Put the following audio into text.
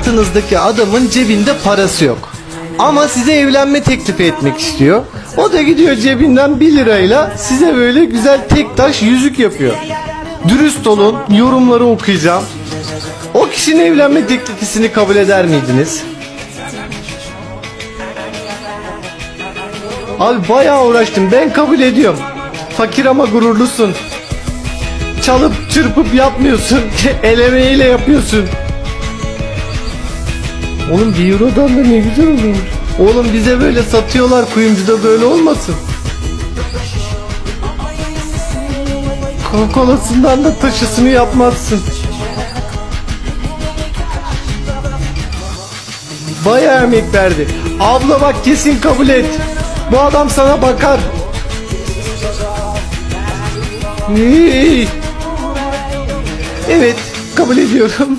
Hayatınızdaki adamın cebinde parası yok. Ama size evlenme teklifi etmek istiyor. O da gidiyor cebinden 1 lirayla size böyle güzel tek taş yüzük yapıyor. Dürüst olun, yorumları okuyacağım. O kişinin evlenme teklifini kabul eder miydiniz? Abi bayağı uğraştım. Ben kabul ediyorum. Fakir ama gururlusun. Çalıp çırpıp yapmıyorsun. El emeğiyle yapıyorsun. Oğlum bir eurodan da ne güzel olur. Oğlum bize böyle satıyorlar kuyumcuda böyle olmasın. Coca-Cola'sından da taşısını yapmazsın. Bayağı emek verdi. Abla bak kesin kabul et. Bu adam sana bakar. Evet kabul ediyorum.